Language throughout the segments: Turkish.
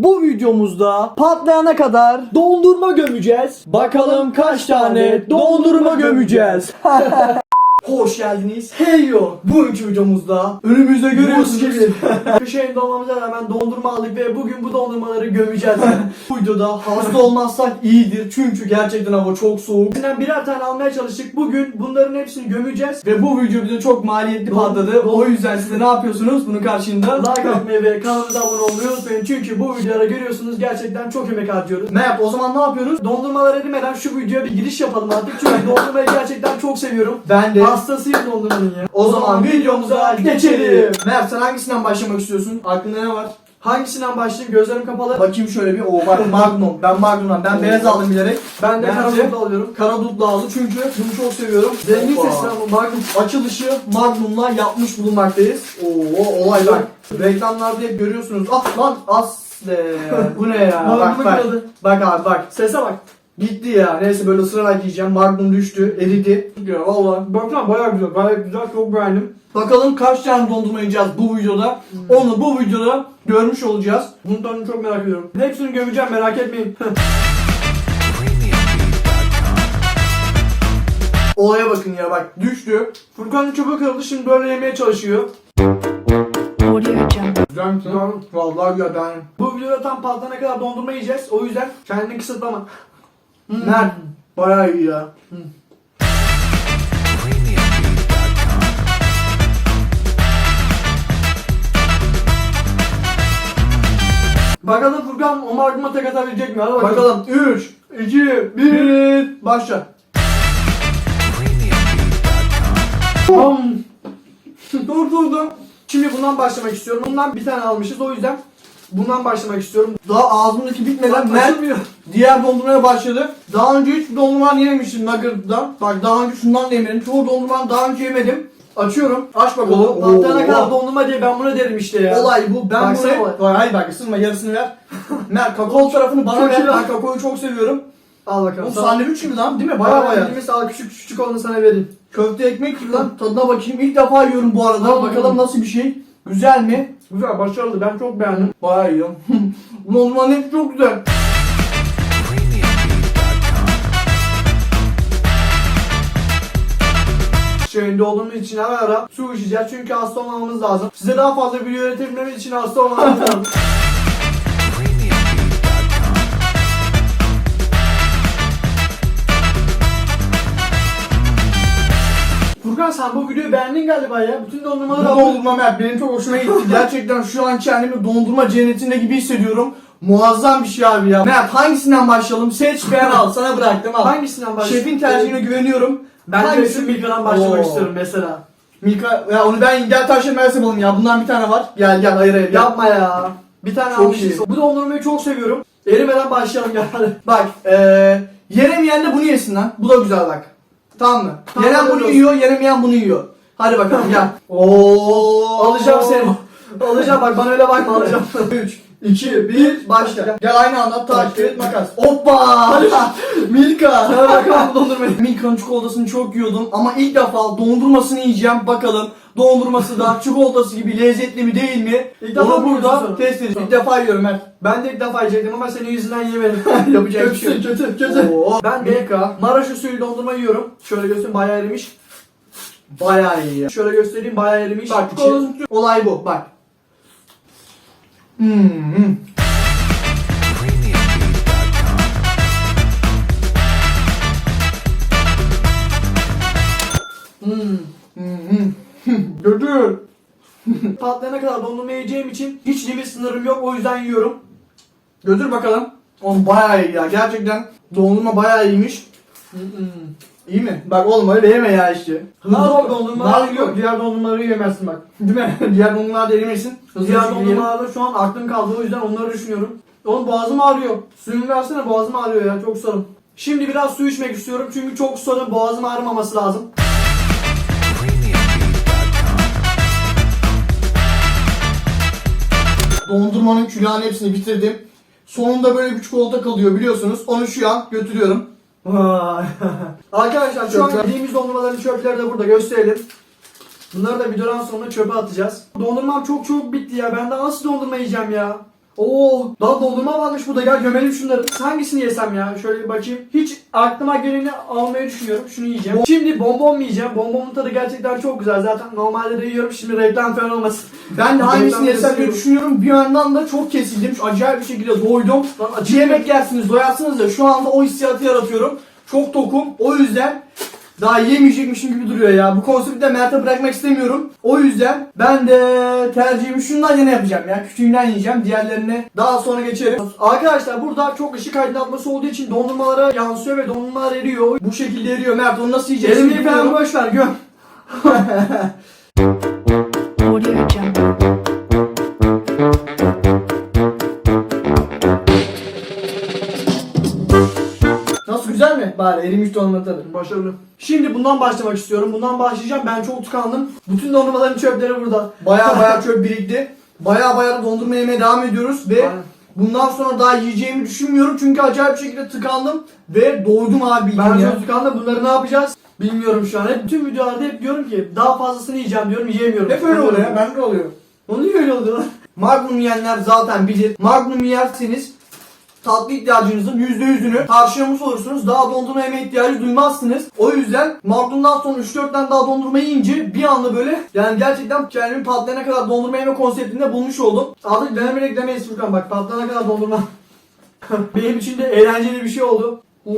Bu videomuzda patlayana kadar dondurma gömeceğiz. Bakalım kaç tane dondurma gömeceğiz. Hoş geldiniz. Hey yo. Bugünkü videomuzda önümüzde görüyorsunuz gibi. Kış ayında olmamıza rağmen dondurma aldık ve bugün bu dondurmaları gömeceğiz. bu videoda hasta olmazsak iyidir çünkü gerçekten hava çok soğuk. Bizden birer tane almaya çalıştık. Bugün bunların hepsini gömeceğiz. Ve bu video bize çok maliyetli patladı. O yüzden siz de ne yapıyorsunuz? Bunun karşında like atmayı ve kanalımıza abone olmayı unutmayın. Çünkü bu videolara görüyorsunuz gerçekten çok emek harcıyoruz. Ne yap? O zaman ne yapıyoruz? Dondurmalar erimeden şu videoya bir giriş yapalım artık. Çünkü dondurmayı gerçekten çok seviyorum. Ben de. Hastasıyım dondurmanın ya. O zaman videomuza geçelim. Mert sen hangisinden başlamak istiyorsun? Aklında ne var? Hangisinden başlayayım? Gözlerim kapalı. Bakayım şöyle bir. Oo bak Magnum. Ben Magnum'dan. Ben beyaz aldım bilerek. Ben de Bence- karadutlu alıyorum. Karadutlu aldım çünkü bunu çok seviyorum. Zengin Hoppa. sesli ama Magnum. Açılışı Magnum'la yapmış bulunmaktayız. Oo olay bak. Reklamlarda hep görüyorsunuz. Ah lan asle. Bu ne ya? bak Magnum'u bak. Bak abi bak. Sese bak. Gitti ya. Neyse böyle ısırarak yiyeceğim. Magnum düştü. Eridi. Ya valla. Baksana bayağı güzel. Gayet güzel. Çok beğendim. Bakalım kaç tane dondurma yiyeceğiz bu videoda. Onu bu videoda görmüş olacağız. Bunun tadını çok merak ediyorum. Hepsini gömeceğim merak etmeyin. Olaya bakın ya bak. Düştü. Furkan'ın çöpe kırıldı şimdi böyle yemeye çalışıyor. Güzel misin? Vallahi güzel ben. Bu videoda tam patlayana kadar dondurma yiyeceğiz. O yüzden kendini kısıtlama. Mert. Bayağı iyi ya. Bakalım Furkan o markıma tek atabilecek mi? Hadi bakalım. Bakalım 3, 2, 1, başla. Dur dur dur. Şimdi bundan başlamak istiyorum. Bundan bir tane almışız o yüzden bundan başlamak istiyorum. Daha ağzımdaki bitmeden Lan Mert açılmıyor. diğer dondurmaya başladı. Daha önce hiç dondurma yememiştim Nugget'dan. Bak daha önce şundan da yemedim. Çoğu dondurmadan daha önce yemedim. Açıyorum. Aç bakalım. Patlayana Oo. kadar dondurma diye ben bunu derim işte ya. Olay bu. Ben Baksana buraya... Vay, Hayır bak ısırma yarısını ver. Mert kakao tarafını bana Çok ver. iyi lan. Ben kakaoyu çok seviyorum. Al bakalım. Oğlum Sana- sandviç gibi lan değil mi? Baya Baya baya. Al küçük küçük olanı sana vereyim. Köfte ekmek gibi lan. Tadına bakayım. İlk defa yiyorum bu arada. Hmm. Bakalım nasıl bir şey. Güzel mi? Güzel başarılı ben çok beğendim. Bayağı iyi. Bu dondurmanın hepsi çok güzel. Şeyinde olduğumuz için ara ara su içeceğiz çünkü hasta olmamamız lazım. Size daha fazla video üretebilmemiz için hasta olmamız lazım. sen bu videoyu beğendin galiba ya. Bütün Bu dondurmaları aldın. dondurma Mert benim çok hoşuma gitti. Gerçekten şu an kendimi dondurma cennetinde gibi hissediyorum. Muazzam bir şey abi ya. Mert hangisinden başlayalım? Seç beğen al. Sana bıraktım al. Hangisinden başlayalım? Şefin tercihine güveniyorum. Ben de şu Milka'dan başlamak Oo. istiyorum mesela. Mika, ya onu ben gel taşla Mersi yapalım ya. Bundan bir tane var. Gel gel hayır hayır. Gel. Yapma ya. Bir tane Çok almışız. iyi. Bu dondurmayı çok seviyorum. Erimeden başlayalım gel. Bak eee yeremeyen de bunu yesin lan. Bu da güzel bak. Tamam mı? Tamam, Yenen bunu olsun. yiyor, yeremeyen bunu yiyor. Hadi bakalım gel. Oo. Alacağım seni. Alacağım bak bana öyle bakma alacağım. 3, 2, 1, başla. Gel aynı anda taş, kağıt, makas. Hoppa! Milka! Sana bakalım bu dondurmayı. Milka'nın çikolatasını çok yiyordum ama ilk defa dondurmasını yiyeceğim. Bakalım dondurması da çikolatası gibi lezzetli mi değil mi? İlk defa Onu mı yiyorsun burada sen? test edeceğim. İlk defa yiyorum Mert. Ben de ilk defa yiyecektim ama senin yüzünden yemedim. Yapacak bir şey yok. kötü kötü. Oo. Ben de Milka. Maraş usulü dondurma yiyorum. Şöyle göstereyim bayağı erimiş. Bayağı iyi ya. Şöyle göstereyim bayağı erimiş. Bak olay bu. Bak. Hmm. hmm. Hmm. Hmm. hmm. Götür. Patlayana kadar dondurma yiyeceğim için hiç limit sınırım yok o yüzden yiyorum. Götür bakalım. Oğlum bayağı iyi ya. Gerçekten dondurma bayağı iyiymiş. İyi mi? Bak öyle yeme ya işte. Ol dondurmalar yok. Diğer dondurmaları yemezsin bak. Değil mi? Diğer dondurmalar da erimesin. Hızlı Diğer dondurmalarda şu an aklım kaldı o yüzden onları düşünüyorum. Oğlum boğazım ağrıyor. Suyunu versene boğazım ağrıyor ya çok susadım. Şimdi biraz su içmek istiyorum çünkü çok susadım boğazım ağrımaması lazım. Dondurmanın külahının hepsini bitirdim. Sonunda böyle bir çikolata kalıyor biliyorsunuz. Onu şu an götürüyorum. Vay. Arkadaşlar şu an yediğimiz dondurmaların çöpleri de burada gösterelim. Bunları da videodan sonra çöpe atacağız. Dondurmam çok çok bitti ya. Ben daha nasıl dondurma yiyeceğim ya? Oo, daha dondurma varmış burada. Gel gömelim şunları. Hangisini yesem ya? Şöyle bir bakayım. Hiç aklıma geleni almayı düşünüyorum. Şunu yiyeceğim. Şimdi bonbon mu yiyeceğim? Bonbonun tadı gerçekten çok güzel. Zaten normalde de yiyorum. Şimdi reklam falan olmasın. Ben de hangisini yesem diye düşünüyorum. Bir yandan da çok kesildim. Şu acayip bir şekilde doydum. Lan Acı acı yemek yersiniz, doyarsınız ya. Şu anda o hissiyatı yaratıyorum. Çok tokum. O yüzden daha yemeyecekmişim gibi duruyor ya. Bu konsepti de Mert'e bırakmak istemiyorum. O yüzden ben de tercihimi şundan yana yapacağım ya. Küçüğünden yiyeceğim. Diğerlerine daha sonra geçerim. Arkadaşlar burada çok ışık aydınlatması olduğu için dondurmalara yansıyor ve dondurmalar eriyor. Bu şekilde eriyor. Mert onu nasıl yiyeceksin? Elimi falan boş ver göm. tadı. Başarılı. Şimdi bundan başlamak istiyorum. Bundan başlayacağım. Ben çok tıkandım. Bütün dondurmaların çöpleri burada. Baya baya çöp birikti. Baya baya da dondurma yemeye devam ediyoruz ve Aynen. bundan sonra daha yiyeceğimi düşünmüyorum çünkü acayip şekilde tıkandım ve doydum abi Ben ya. çok tıkandım. Bunları ne yapacağız? Bilmiyorum şu an. Hep bütün videolarda hep diyorum ki daha fazlasını yiyeceğim diyorum. Yiyemiyorum. Hep öyle oluyor ya, ben de oluyor. O niye öyle oldu lan? Magnum yiyenler zaten bilir. Magnum yerseniz tatlı ihtiyacınızın %100'ünü karşılamış olursunuz. Daha dondurma yeme ihtiyacı duymazsınız. O yüzden Magnum'dan sonra 3-4 tane daha dondurma yiyince bir anda böyle yani gerçekten kendimi patlayana kadar dondurma yeme konseptinde bulmuş oldum. Artık denemerek demeyiz Furkan bak patlana kadar dondurma. Benim için de eğlenceli bir şey oldu. Hmm.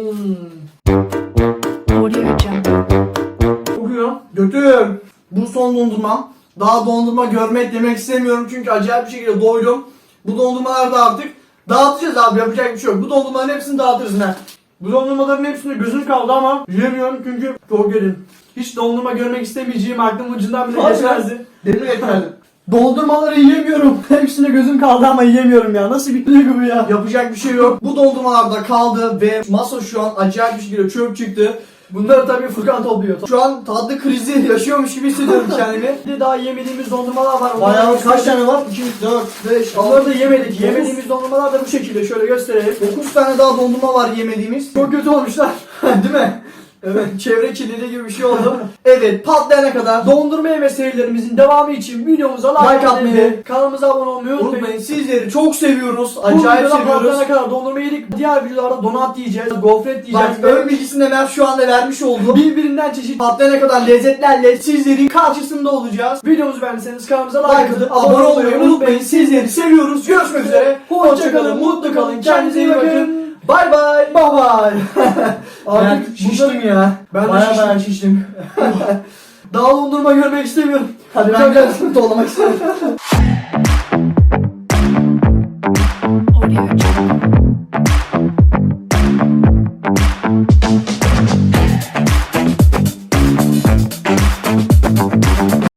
Kokuyor. Götür. Bu son dondurmam. Daha dondurma görmek demek istemiyorum çünkü acayip bir şekilde doydum. Bu dondurmalar da artık dağıtacağız abi yapacak bir şey yok. Bu dondurmaların hepsini dağıtırız ne? Bu dondurmaların hepsinde gözüm kaldı ama yiyemiyorum çünkü çok yedim. Hiç dondurma görmek istemeyeceğim aklımın ucundan bile Hadi geçmezdi. Demin geçmedim. Dondurmaları yiyemiyorum. Hepsine gözüm kaldı ama yiyemiyorum ya. Nasıl bir duygu bu ya? Yapacak bir şey yok. Bu dondurmalar da kaldı ve masa şu an acayip bir şekilde çöp çıktı. Bunları tabii Furkan topluyor. Şu an tatlı krizi yaşıyormuş gibi hissediyorum kendimi. Bir de daha yemediğimiz dondurmalar var. Bayağı kaç tane var? 2, 4, 5, Onları da yemedik. Yemediğimiz dondurmalar da bu şekilde. Şöyle gösterelim. 9 tane daha dondurma var yemediğimiz. Çok kötü olmuşlar. Değil mi? Evet, çevre kirliliği gibi bir şey oldu. Evet patlayana kadar Dondurma yeme serilerimizin devamı için videomuza like, atmayı, kanalımıza abone olmayı unutmayın. Sizleri çok seviyoruz. Bu Acayip videoda seviyoruz. patlayana kadar dondurma yedik. Diğer videolarda donat yiyeceğiz, gofret yiyeceğiz. Bak ön bilgisini de Mert şu anda vermiş oldu. Birbirinden çeşit Patlayana kadar lezzetlerle sizlerin karşısında olacağız. videomuzu beğendiyseniz kanalımıza Like like atıp abone olmayı unutmayın. Sizleri seviyoruz. Görüşmek üzere. Hoşçakalın, mutlu kalın, kendinize iyi bakın. Bay bay. Bye bye. Artık şiştim ya. Ben de Baya şiştim. şiştim. Daha dondurma görmek istemiyorum. Hadi ben biraz olmak istiyorum.